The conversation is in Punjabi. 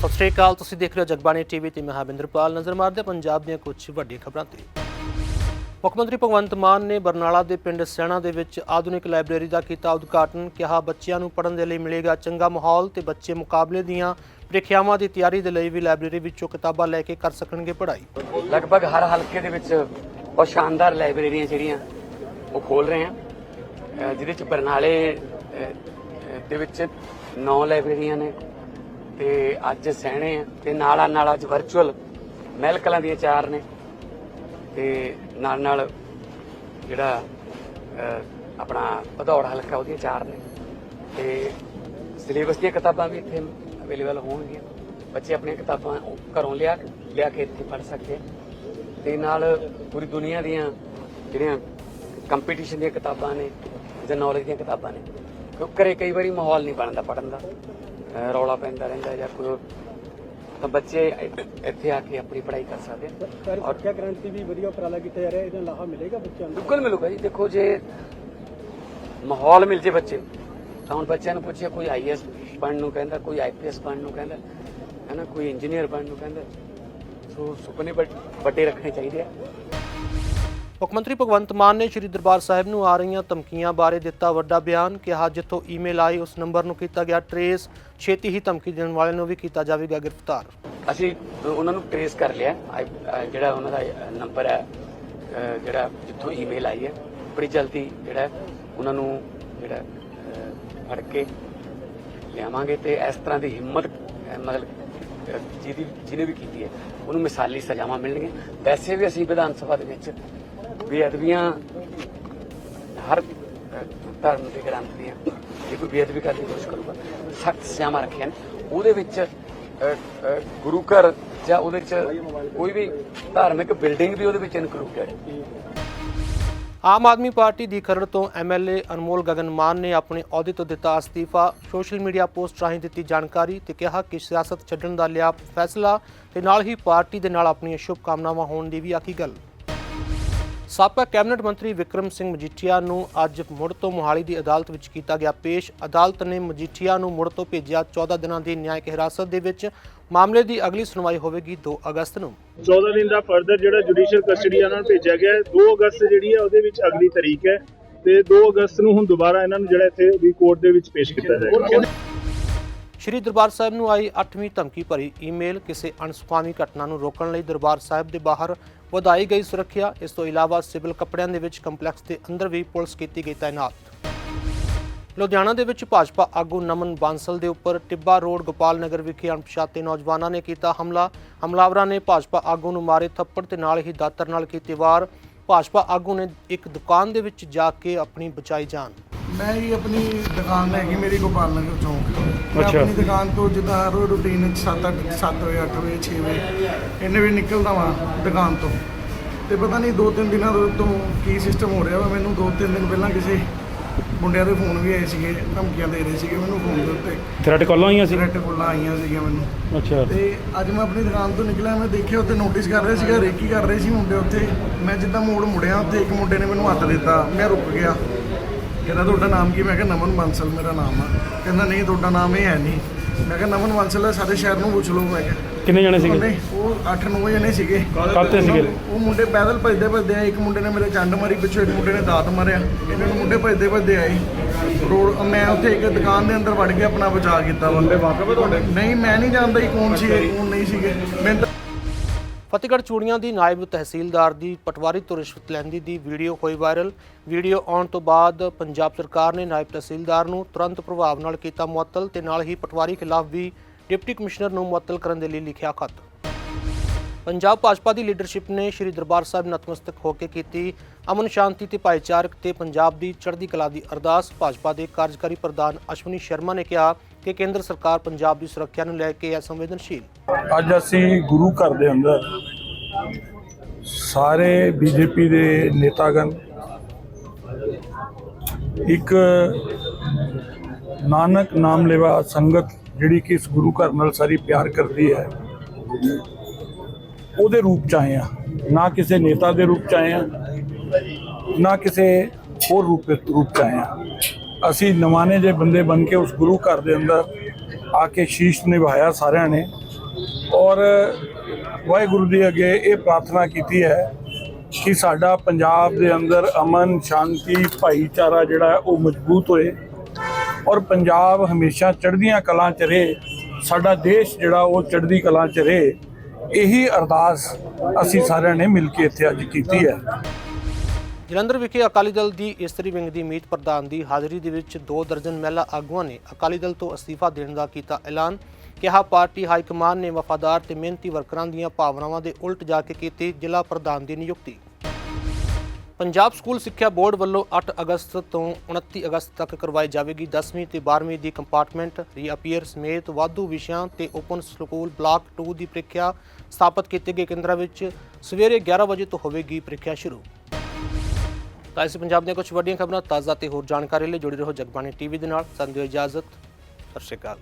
ਸਤਿ ਸ਼੍ਰੀ ਅਕਾਲ, ਤੁਸੀਂ ਦੇਖ ਰਹੇ ਹੋ ਜਗਬਾਣੀ ਟੀਵੀ ਤੇ ਮੈਂ ਹਾਂ ਨਜ਼ਰ ਮਾਰਦੇ ਪੰਜਾਬ ਦੀਆਂ ਕੁਝ ਵੱਡੀਆਂ ਖਬਰਾਂ ਤੇ। ਮੁੱਖ ਮੰਤਰੀ ਭਗਵੰਤ ਮਾਨ ਨੇ ਬਰਨਾਲਾ ਦੇ ਪਿੰਡ ਸੈਣਾ ਦੇ ਵਿੱਚ ਆਧੁਨਿਕ ਲਾਇਬ੍ਰੇਰੀ ਦਾ ਕੀਤਾ ਉਦਘਾਟਨ। ਕਿਹਾ ਬੱਚਿਆਂ ਨੂੰ ਪੜ੍ਹਨ ਦੇ ਲਈ ਮਿਲੇਗਾ ਚੰਗਾ ਮਾਹੌਲ ਤੇ ਬੱਚੇ ਮੁਕਾਬਲੇ ਦੀਆਂ ਪ੍ਰੀਖਿਆਵਾਂ ਦੀ ਤਿਆਰੀ ਦੇ ਲਈ ਵੀ ਲਾਇਬ੍ਰੇਰੀ ਵਿੱਚੋਂ ਕਿਤਾਬਾਂ ਲੈ ਕੇ ਕਰ ਸਕਣਗੇ ਪੜ੍ਹਾਈ। ਲਗਭਗ ਹਰ ਹਲਕੇ ਦੇ ਵਿੱਚ ਬਹੁਤ ਸ਼ਾਨਦਾਰ ਲਾਇਬ੍ਰੇਰੀਆਂ ਜਿਹੜੀਆਂ ਉਹ ਖੋਲ ਰਹੇ ਆ ਜਿਹਦੇ ਚ ਬਰਨਾਲੇ ਦੇ ਵਿੱਚ 9 ਲਾਇਬ੍ਰੇਰੀਆਂ ਨੇ ਤੇ ਅੱਜ ਸਹਿਣੇ ਆ ਤੇ ਨਾਲਾ ਨਾਲ ਅੱਜ ਵਰਚੁਅਲ ਮਹਿਲ ਕਲਾਂ ਦੀਆਂ ਚਾਰ ਨੇ ਤੇ ਨਾਲ ਨਾਲ ਜਿਹੜਾ ਆਪਣਾ ਭਦੌੜ ਹਲਕਾ ਉਹਦੀਆਂ ਚਾਰ ਨੇ। ਤੇ ਸਿਲੇਬਸ ਦੀਆਂ ਕਿਤਾਬਾਂ ਵੀ ਇੱਥੇ ਅਵੇਲੇਬਲ ਹੋਣਗੀਆਂ। ਬੱਚੇ ਆਪਣੀਆਂ ਕਿਤਾਬਾਂ ਉਹ ਘਰੋਂ ਲਿਆ ਲਿਆ ਕੇ ਇੱਥੇ ਪੜ੍ਹ ਸਕਦੇ ਆ। ਤੇ ਨਾਲ ਪੂਰੀ ਦੁਨੀਆ ਦੀਆਂ ਜਿਹੜੀਆਂ ਕੰਪੀਟੀਸ਼ਨ ਦੀਆਂ ਕਿਤਾਬਾਂ ਨੇ ਜਾਂ ਨੌਲੇਜ ਦੀਆਂ ਕਿਤਾਬਾਂ ਨੇ, ਕਿਉਂਕਿ ਘਰੇ ਕਈ ਵਾਰੀ ਮਾਹੌਲ ਨਹੀਂ ਬਣਦਾ ਪੜਨ ਦਾ। ਰੌਲਾ ਪੈਂਦਾ ਰਹਿੰਦਾ ਜਾਂ ਕੋਈ ਤਾਂ ਬੱਚੇ ਇੱਥੇ- ਆ ਕੇ ਆਪਣੀ ਪੜ੍ਹਾਈ ਕਰ ਸਕਦੇ ਆ। ਸਰ ਸਿੱਖਿਆ ਕ੍ਰਾਂਤੀ ਵੀ ਵਧੀਆ ਉਪਰਾਲਾ ਕੀਤਾ ਜਾ ਰਿਹਾ ਇਹਦਾ ਲਾਹਾ ਮਿਲੇਗਾ ਬੱਚਿਆਂ ਨੂੰ? ਬਿਲਕੁਲ ਮਿਲੂਗਾ ਜੀ। ਦੇਖੋ ਜੇ ਮਾਹੌਲ ਮਿਲ ਜੇ ਬੱਚੇ ਤਾਂ ਹੁਣ ਬੱਚਿਆਂ ਨੂੰ ਪੁੱਛਿਆ ਕੋਈ ਆਈਐਸ ਬਣਨ ਨੂੰ ਕਹਿੰਦਾ ਕੋਈ ਆਈਪੀਐਸ ਬਣਨ ਨੂੰ ਕਹਿੰਦਾ ਹੈ ਨਾ ਕੋਈ ਇੰਜੀਨੀਅਰ ਬਣਨ ਨੂੰ ਕਹਿੰਦਾ ਸੋ ਸੁਪਨੇ ਵੱਡੇ ਰੱਖਣੇ ਚਾਹੀਦੇ ਆ। ਮੁੱਖ ਮੰਤਰੀ ਭਗਵੰਤ ਮਾਨ ਨੇ ਸ੍ਰੀ ਦਰਬਾਰ ਸਾਹਿਬ ਨੂੰ ਆ ਰਹੀਆਂ ਧਮਕੀਆਂ ਬਾਰੇ ਦਿੱਤਾ ਵੱਡਾ ਬਿਆਨ ਕਿਹਾ ਜਿੱਥੋਂ ਈਮੇਲ ਆਈ ਉਸ ਨੰਬਰ ਨੂੰ ਕੀਤਾ ਗਿਆ ਟਰੇਸ ਛੇਤੀ ਹੀ ਧਮਕੀ ਦੇਣ ਵਾਲੇ ਨੂੰ ਵੀ ਕੀਤਾ ਜਾਵੇਗਾ ਗ੍ਰਿਫਤਾਰ। ਅਸੀਂ ਉਹਨਾਂ ਨੂੰ ਟ੍ਰੇਸ ਕਰ ਲਿਆ। ਜਿਹੜਾ ਉਹਨਾਂ ਦਾ ਨੰਬਰ ਹੈ ਜਿਹੜਾ ਜਿੱਥੋਂ ਈਮੇਲ ਆਈ ਹੈ ਬੜੀ ਜਲਦੀ ਜਿਹੜਾ ਉਹਨਾਂ ਨੂੰ ਜਿਹੜਾ ਅਹ, ਫੜ ਕੇ ਲਿਆਵਾਂਗੇ ਤੇ ਇਸ ਤਰ੍ਹਾਂ ਦੀ ਹਿੰਮਤ ਮਤਲਬ ਜਿਹਦੀ ਜਿਹਨੇ ਵੀ ਕੀਤੀ ਹੈ ਉਹਨੂੰ ਮਿਸਾਲੀ ਸਜ਼ਾਵਾਂ ਮਿਲਣਗੀਆਂ। ਵੈਸੇ ਵੀ ਅਸੀਂ ਵਿਧਾਨ ਸਭਾ ਦੇ ਵਿੱਚ ਬੇਅਦਬੀਆਂ ਹਰ ਧਰਮ ਦੇ ਗ੍ਰੰਥ ਦੀਆਂ ਜੇ ਕੋਈ ਬੇਅਦਬੀ ਕਰਨ ਦੀ ਕੋਸ਼ਿਸ਼ ਕਰੂਗਾ। ਸਖਤ ਸਜ਼ਾਵਾਂ ਰੱਖੀਆਂ ਉਹਦੇ ਵਿੱਚ ਗੁਰੂ ਘਰ ਜਾਂ ਉਹਦੇ ਵਿੱਚ ਕੋਈ ਵੀ ਧਾਰਮਿਕ ਬਿਲਡਿੰਗ ਵੀ ਉਹਦੇ ਵਿੱਚ ਇਨਕਲੂਡਡ ਹੈ। ਆਮ ਆਦਮੀ ਪਾਰਟੀ ਦੀ ਖਰੜ ਤੋਂ ਐਮਐਲਏ ਅਨਮੋਲ ਗਗਨ ਮਾਨ ਨੇ ਆਪਣੇ ਅਹੁਦੇ ਤੋਂ ਦਿੱਤਾ ਅਸਤੀਫਾ। ਸੋਸ਼ਲ ਮੀਡੀਆ ਪੋਸਟ ਰਾਹੀਂ ਦਿੱਤੀ ਜਾਣਕਾਰੀ ਤੇ ਕਿਹਾ ਕਿ ਸਿਆਸਤ ਛੱਡਣ ਦਾ ਲਿਆ ਫੈਸਲਾ ਤੇ ਨਾਲ ਹੀ ਪਾਰਟੀ ਦੇ ਨਾਲ ਆਪਣੀਆਂ ਸ਼ੁਭ ਕਾਮਨਾਵਾਂ ਹੋਣ ਦੀ ਵੀ ਆਖੀ ਗੱਲ। ਸਾਬਕਾ ਕੈਬਨਿਟ ਮੰਤਰੀ ਵਿਕਰਮ ਸਿੰਘ ਮਜੀਠੀਆ ਨੂੰ ਅੱਜ ਮੁੜ ਤੋਂ ਮੋਹਾਲੀ ਦੀ ਅਦਾਲਤ ਵਿੱਚ ਕੀਤਾ ਗਿਆ ਪੇਸ਼। ਅਦਾਲਤ ਨੇ ਮਜੀਠੀਆ ਨੂੰ ਮੁੜ ਤੋਂ ਭੇਜਿਆ 14 ਦਿਨਾਂ ਦੀ ਨਿਆਇਕ ਹਿਰਾਸਤ ਦੇ ਵਿੱਚ। ਮਾਮਲੇ ਦੀ ਅਗਲੀ ਸੁਣਵਾਈ ਹੋਵੇਗੀ 2 ਅਗਸਤ ਨੂੰ। 14 ਦਿਨ ਦਾ ਫਰਦਰ ਜਿਹੜਾ ਜੁਡੀਸ਼ੀਅਲ ਕਸਟਡੀ ਉਹਨਾਂ ਨੂੰ ਭੇਜਿਆ ਗਿਆ 2 ਅਗਸਤ ਜਿਹੜੀ ਹੈ ਉਹਦੇ ਵਿੱਚ ਅਗਲੀ ਤਾਰੀਖ ਹੈ ਤੇ 2 ਅਗਸਤ ਨੂੰ ਹੁਣ ਦੁਬਾਰਾ ਇਹਨਾਂ ਨੂੰ ਜਿਹੜਾ ਇੱਥੇ ਵੀ ਕੋਰਟ ਦੇ ਵਿੱਚ ਪੇਸ਼ ਕੀਤਾ ਜਾਏਗਾ। ਸ਼੍ਰੀ ਦਰਬਾਰ ਸਾਹਿਬ ਨੂੰ ਆਈ 8ਵੀਂ ਧਮਕੀ ਭਰੀ ਈਮੇਲ ਕਿਸੇ ਅਣਸੁਖਾਵੀ ਘਟਨਾ ਨੂੰ ਰੋਕਣ ਲਈ ਦਰਬਾਰ ਸਾਹਿਬ ਦੇ ਬਾਹਰ ਵਧਾਈ ਗਈ ਸੁਰੱਖਿਆ। ਇਸ ਤੋਂ ਇਲਾਵਾ ਸਿਵਲ ਕੱਪੜਿਆਂ ਦੇ ਵਿੱਚ ਕੰਪਲੈਕਸ ਦੇ ਅੰਦਰ ਵੀ ਪੁਲਿਸ ਕੀਤੀ ਗਈ ਤਾਇਨਾਤ। ਲੁਧਿਆਣਾ ਦੇ ਵਿੱਚ ਭਾਜਪਾ ਆਗੂ ਨਮਨ ਬਾਂਸਲ ਦੇ ਉੱਪਰ ਟਿੱਬਾ ਰੋਡ ਗੋਪਾਲ ਨਗਰ ਵਿਖੇ ਅਣਪਛਾਤੇ ਨੌਜਵਾਨਾਂ ਨੇ ਕੀਤਾ ਹਮਲਾ। ਹਮਲਾਵਰਾਂ ਨੇ ਭਾਜਪਾ ਆਗੂ ਨੂੰ ਮਾਰੇ ਥੱਪੜ ਤੇ ਨਾਲ ਹੀ ਦਾਤਰ ਨਾਲ ਕੀਤੀ ਵਾਰ। ਭਾਜਪਾ ਆਗੂ ਨੇ ਇੱਕ ਦੁਕਾਨ ਦੇ ਵਿੱਚ ਜਾ ਕੇ ਆਪਣੀ ਬਚਾਈ ਜਾਨ ਮੈਂ ਹੀ ਆਪਣੀ ਦੁਕਾਨ ਹੈਗੀ ਮੇਰੀ ਗੋਪਾਲ ਨਗਰ ਚੌਂਕ ਮੈਂ ਆਪਣੀ ਦੁਕਾਨ ਤੋਂ ਜਿੱਦਾਂ ਹਰ ਰੂਟੀਨ ਵਿੱਚ 7 ਅੱਠ 7 ਵਜੇ 8 ਵਜੇ 6 ਵਜੇ ਇੰਨੇ ਵਜੇ ਨਿਕਲਦਾ ਵਾਂ ਦੁਕਾਨ ਤੋਂ। ਤੇ ਪਤਾ ਨਹੀਂ ਦੋ ਤਿੰਨ ਦਿਨਾਂ ਤੋਂ ਤੋਂ ਕੀ ਸਿਸਟਮ ਹੋ ਰਿਹਾ ਵਾ। ਮੈਨੂੰ ਦੋ ਤਿੰਨ ਦਿਨ ਪਹਿਲਾਂ ਕਿਸੇ ਮੁੰਡਿਆਂ ਦੇ ਫੋਨ ਵੀ ਆਏ ਸੀਗੇ ਧਮਕੀਆਂ ਦੇ ਰਹੇ ਸੀਗੇ ਮੈਨੂੰ ਫੋਨ ਦੇ ਉੱਤੇ। ਥ੍ਰੈਟ ਕਾਲਾਂ ਆਈਆਂ ਸੀ? ਥ੍ਰੈਟ ਕੋਲਾਂ ਆਈਆਂ ਸੀਗੀਆਂ ਮੈਨੂੰ। ਅੱਛਾ। ਤੇ ਅੱਜ ਮੈਂ ਆਪਣੀ ਦੁਕਾਨ ਤੋਂ ਨਿਕਲਿਆ ਮੈਂ ਦੇਖਿਆ ਉੱਥੇ ਨੋਟਿਸ ਕਰ ਰਹੇ ਸੀਗਾ ਰੇਕੀ ਕਰ ਰਹੇ ਸੀ ਮੁੰਡੇ ਉੱਥੇ। ਮੈਂ ਜਿੱਦਾਂ ਮੋੜ ਮੁੜਿਆ ਉੱਥੇ ਇੱਕ ਮੁੰਡੇ ਨੇ ਮੈਨੂੰ ਹੱਥ ਦਿੱਤਾ ਮੈਂ ਰੁਕ ਗਿਆ। ਕਹਿੰਦਾ ਤੁਹਾਡਾ ਨਾਮ ਕੀ? ਮੈਂ ਕਿਹਾ ਨਮਨ ਬਾਂਸਲ ਮੇਰਾ ਨਾਮ ਆ। ਕਹਿੰਦਾ ਨਹੀਂ ਤੁਹਾਡਾ ਨਾਮ ਇਹ ਹੈ ਨਹੀਂ। ਮੈਂ ਕਿਹਾ ਨਮਨ ਬਾਂਸਲ ਹੈ ਸਾਰੇ ਸ਼ਹਿਰ ਨੂੰ ਪੁੱਛ ਲਓ। ਮੈਂ ਕਿਹਾ ਕਿੰਨੇ ਜਣੇ ਸੀਗੇ? ਉਹਨੇ ਉਹ 8-9 ਜਣੇ ਸੀਗੇ। ਕਾਹਤੇ ਸੀਗੇ? ਉਹ ਮੁੰਡੇ ਪੈਦਲ ਭੱਜਦੇ ਭੱਜਦੇ ਆਏ। ਇੱਕ ਮੁੰਡੇ ਨੇ ਮੇਰੇ ਚੰਡ ਮਾਰੀ ਪਿੱਛੇ ਇੱਕ ਮੁੰਡੇ ਨੇ ਦਾਤ ਮਾਰਿਆ। ਇਹਨਾਂ ਨੂੰ ਮੁੰਡੇ ਭੱਜਦੇ ਭੱਜਦੇ ਆਏ। ਰੋਡ ਮੈਂ ਉੱਥੇ ਇੱਕ ਦੁਕਾਨ ਦੇ ਅੰਦਰ ਵੜ ਕੇ ਆਪਣਾ ਬਚਾਅ ਕੀਤਾ ਮੁੰਡੇ ਵਾਕਫ ਤੁਹਾਡੇ? ਨਹੀਂ ਮੈਂ ਨਹੀਂ ਜਾਣਦਾ ਸੀ ਕੌਣ ਸੀ ਕੌਣ ਨਹੀਂ ਸੀਗੇ। ਮੈਂ ਤਾਂ ਫਤਿਹਗੜ੍ਹ ਚੂੜੀਆਂ ਦੀ ਨਾਇਬ ਤਹਿਸੀਲਦਾਰ ਦੀ ਪਟਵਾਰੀ ਤੋਂ ਰਿਸ਼ਵਤ ਲੈਂਦੀ ਦੀ ਵੀਡੀਓ ਹੋਈ ਵਾਇਰਲ। ਵੀਡੀਓ ਆਉਣ ਤੋਂ ਬਾਅਦ ਪੰਜਾਬ ਸਰਕਾਰ ਨੇ ਨਾਇਬ ਤਹਿਸੀਲਦਾਰ ਨੂੰ ਤੁਰੰਤ ਪ੍ਰਭਾਵ ਨਾਲ ਕੀਤਾ ਮੁਅੱਤਲ ਤੇ ਨਾਲ ਹੀ ਪਟਵਾਰੀ ਖਿਲਾਫ ਵੀ ਡਿਪਟੀ ਕਮਿਸ਼ਨਰ ਨੂੰ ਮੁਅੱਤਲ ਕਰਨ ਦੇ ਲਈ ਲਿਖਿਆ ਖਤ। ਪੰਜਾਬ ਭਾਜਪਾ ਦੀ ਲੀਡਰਸ਼ਿਪ ਨੇ ਸ੍ਰੀ ਦਰਬਾਰ ਸਾਹਿਬ ਨਤਮਸਤਕ ਹੋ ਕੇ ਕੀਤੀ। ਅਮਨ ਸ਼ਾਂਤੀ ਤੇ ਭਾਈਚਾਰਕ ਤੇ ਪੰਜਾਬ ਦੀ ਚੜ੍ਹਦੀ ਕਲਾ ਦੀ ਅਰਦਾਸ ਭਾਜਪਾ ਦੇ ਕਾਰਜਕਾਰੀ ਪ੍ਰਧਾਨ ਅਸ਼ਵਨੀ ਸ਼ਰਮਾ ਨੇ ਕਿਹਾ। ਕਿ ਕੇਂਦਰ ਸਰਕਾਰ ਪੰਜਾਬ ਦੀ ਸੁਰੱਖਿਆ ਨੂੰ ਲੈ ਕੇ ਹੈ ਸੰਵੇਦਨਸ਼ੀਲ? ਅੱਜ ਅਸੀਂ ਗੁਰੂ ਘਰ ਦੇ ਅੰਦਰ ਸਾਰੇ ਬੀਜੇਪੀ ਦੇ ਨੇਤਾਗਣ, ਇੱਕ ਨਾਨਕ ਨਾਮ ਲੈਵਾ ਸੰਗਤ ਜਿਹੜੀ ਕਿ ਇਸ ਗੁਰੂ ਘਰ ਨਾਲ ਸਾਰੀ ਪਿਆਰ ਕਰਦੀ ਹੈ, ਉਹਦੇ ਰੂਪ ਚ ਆਏ ਆ ਨਾ ਕਿਸੇ ਨੇਤਾ ਦੇ ਰੂਪ ਚ ਆਏ ਆ ਨਾ ਕਿਸੇ ਹੋਰ ਰੂਪ ਰੂਪ ਚ ਆਏ ਆ ਅਸੀਂ ਨਵਾਨੇ ਜੇ ਬੰਦੇ ਬਣ ਕੇ ਉਸ ਗੁਰੂ ਘਰ ਦੇ ਅੰਦਰ ਆ ਕੇ ਸ਼ੀਸ਼ ਨਿਭਾਇਆ ਸਾਰਿਆਂ ਨੇ। ਔਰ ਵਾਹਿਗੁਰੂ ਦੇ ਅੱਗੇ ਇਹ ਪ੍ਰਾਰਥਨਾ ਕੀਤੀ ਹੈ ਕਿ ਸਾਡਾ ਪੰਜਾਬ ਦੇ ਅੰਦਰ ਅਮਨ, ਸ਼ਾਂਤੀ, ਭਾਈਚਾਰਾ ਜਿਹੜਾ ਉਹ ਮਜ਼ਬੂਤ ਹੋਏ ਔਰ ਪੰਜਾਬ ਹਮੇਸ਼ਾ ਚੜ੍ਹਦੀਆਂ ਕਲਾਂ 'ਚ ਰਹੇ, ਸਾਡਾ ਦੇਸ਼ ਜਿਹੜਾ ਉਹ ਚੜ੍ਹਦੀ ਕਲਾਂ 'ਚ ਰਹੇ, ਇਹੀ ਅਰਦਾਸ ਅਸੀਂ ਸਾਰਿਆਂ ਨੇ ਮਿਲ ਕੇ ਇੱਥੇ ਅੱਜ ਕੀਤੀ ਹੈ। ਜਲੰਧਰ ਵਿਖੇ ਅਕਾਲੀ ਦਲ ਦੀ ਇਸਤਰੀ ਵਿੰਗ ਦੀ ਮੀਤ ਪ੍ਰਧਾਨ ਦੀ ਹਾਜ਼ਰੀ ਦੇ ਵਿੱਚ ਦੋ ਦਰਜਨ ਮਹਿਲਾ ਆਗੂਆਂ ਨੇ ਅਕਾਲੀ ਦਲ ਤੋਂ ਅਸਤੀਫਾ ਦੇਣ ਦਾ ਕੀਤਾ ਐਲਾਨ। ਕਿਹਾ ਪਾਰਟੀ ਹਾਈ ਕਮਾਨ ਨੇ ਵਫਾਦਾਰ ਤੇ ਮਿਹਨਤੀ ਵਰਕਰਾਂ ਦੀਆਂ ਭਾਵਨਾਵਾਂ ਦੇ ਉਲਟ ਜਾ ਕੇ ਕੀਤੀ ਜ਼ਿਲ੍ਹਾ ਪ੍ਰਧਾਨ ਦੀ ਨਿਯੁਕਤੀ। ਪੰਜਾਬ ਸਕੂਲ ਸਿੱਖਿਆ ਬੋਰਡ ਵੱਲੋਂ 8 ਅਗਸਤ ਤੋਂ 29 ਅਗਸਤ ਤੱਕ ਕਰਵਾਈ ਜਾਵੇਗੀ 10ਵੀਂ ਤੇ 12ਵੀਂ ਦੀ ਕੰਪਾਰਟਮੈਂਟ। ਰੀਅਪੀਅਰ ਸਮੇਤ ਵਾਧੂ ਵਿਸ਼ਿਆਂ ਤੇ ਓਪਨ ਸਕੂਲ ਬਲਾਕ 2 ਦੀ ਪ੍ਰੀਖਿਆ ਸਥਾਪਿਤ ਕੀਤੇ ਗਏ ਕੇਂਦਰਾਂ ਵਿੱਚ ਸਵੇਰੇ 11 ਵਜੇ ਤੋਂ ਹੋਵੇਗੀ ਪ੍ਰੀਖਿਆ ਸ਼ੁਰੂ। ਤਾਂ ਇਸ ਪੰਜਾਬ ਦੀਆਂ ਕੁਝ ਵੱਡੀਆਂ ਖਬਰਾਂ ਤਾਜ਼ਾ ਤੇ ਹੋਰ ਜਾਣਕਾਰੀ ਲਈ ਜੁੜੇ ਰਹੋ ਜਗਬਾਣੀ ਟੀਵੀ ਦੇ ਨਾਲ। ਸਾਨੂੰ ਦਿਓ ਇਜਾਜ਼ਤ। ਸਤਿ ਸ਼੍ਰੀ ਅਕਾਲ।